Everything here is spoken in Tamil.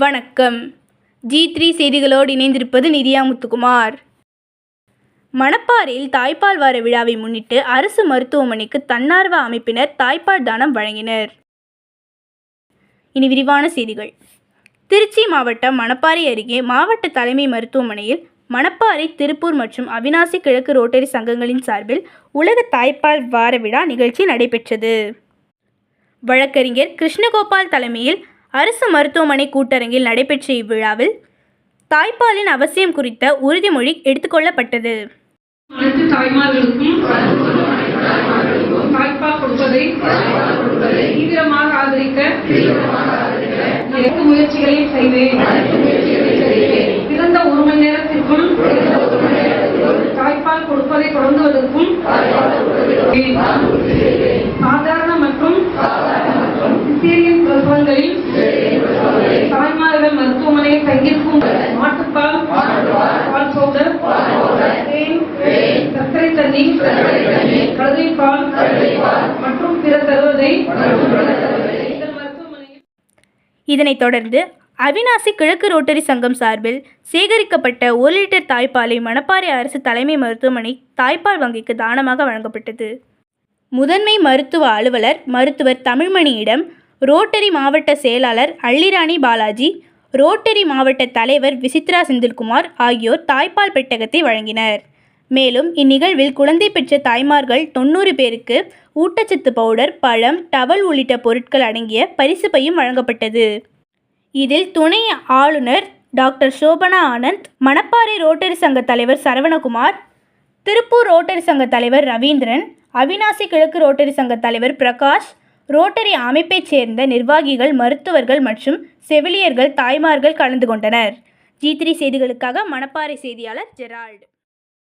வணக்கம். ஜி த்ரீ செய்திகளோடு இணைந்திருப்பது நிதியா முத்துக்குமார். மணப்பாறையில் தாய்ப்பால் வார விழாவை முன்னிட்டு அரசு மருத்துவமனைக்கு தன்னார்வ அமைப்பினர் தாய்ப்பால் தானம் வழங்கினர். இனி விரிவான செய்திகள். திருச்சி மாவட்டம் மணப்பாறை அருகே மாவட்ட தலைமை மருத்துவமனையில் மணப்பாறை திருப்பூர் மற்றும் அவினாசி கிழக்கு ரோட்டரி சங்கங்களின் சார்பில் உலக தாய்ப்பால் வார விழா நிகழ்ச்சி நடைபெற்றது. வழக்கறிஞர் கிருஷ்ணகோபால் தலைமையில் அரசு மருத்துவமனை கூட்டரங்கில் நடைபெற்ற இவ்விழாவில் தாய்ப்பாலின் அவசியம் குறித்த உறுதிமொழி எடுத்துக்கொள்ளப்பட்டது. அனைத்து தாய்மார்களுக்கும் தாய்ப்பால் கொடுப்பதை தீவிரமாக ஆதரிக்க அனைத்து முயற்சிகளையும் செய்வேன். பிறந்த ஒரு மணி நேரத்திற்கும் தாய்ப்பால் கொடுப்பதை தொடங்குவதற்கும் சாதாரண மற்றும் சிசேரியன் பிரசவங்களில் தங்கியிருக்கும் மாட்டுப்பால் பால் பவுடர் தேன் சர்க்கரை தண்ணி பால் மற்றும் பிற தருவதை இதனைத் தொடர்ந்து அவினாசி கிழக்கு ரோட்டரி சங்கம் சார்பில் சேகரிக்கப்பட்ட ஒரு லிட்டர் தாய்ப்பாலை மணப்பாறை அரசு தலைமை மருத்துவமனை தாய்ப்பால் வங்கிக்கு தானமாக வழங்கப்பட்டது. முதன்மை மருத்துவ அலுவலர் மருத்துவர் தமிழ்மணியிடம் ரோட்டரி மாவட்ட செயலாளர் அள்ளிராணி பாலாஜி ரோட்டரி மாவட்ட தலைவர் விசித்ரா செந்தில்குமார் ஆகியோர் தாய்ப்பால் பெட்டகத்தை வழங்கினர். மேலும் இந்நிகழ்வில் குழந்தை பெற்ற தாய்மார்கள் தொண்ணூறு பேருக்கு ஊட்டச்சத்து பவுடர் பழம் டவல் உள்ளிட்ட பொருட்கள் அடங்கிய பரிசு பையும் வழங்கப்பட்டது. இதில் துணை ஆளுநர் டாக்டர் சோபனா ஆனந்த் மணப்பாறை ரோட்டரி சங்க தலைவர் சரவணகுமார் திருப்பூர் ரோட்டரி சங்க தலைவர் ரவீந்திரன் அவினாசி கிழக்கு ரோட்டரி சங்க தலைவர் பிரகாஷ் ரோட்டரி அமைப்பைச் சேர்ந்த நிர்வாகிகள் மருத்துவர்கள் மற்றும் செவிலியர்கள் தாய்மார்கள் கலந்து கொண்டனர். ஜி த்ரீ செய்திகளுக்காக மணப்பாறை செய்தியாளர் ஜெரால்டு.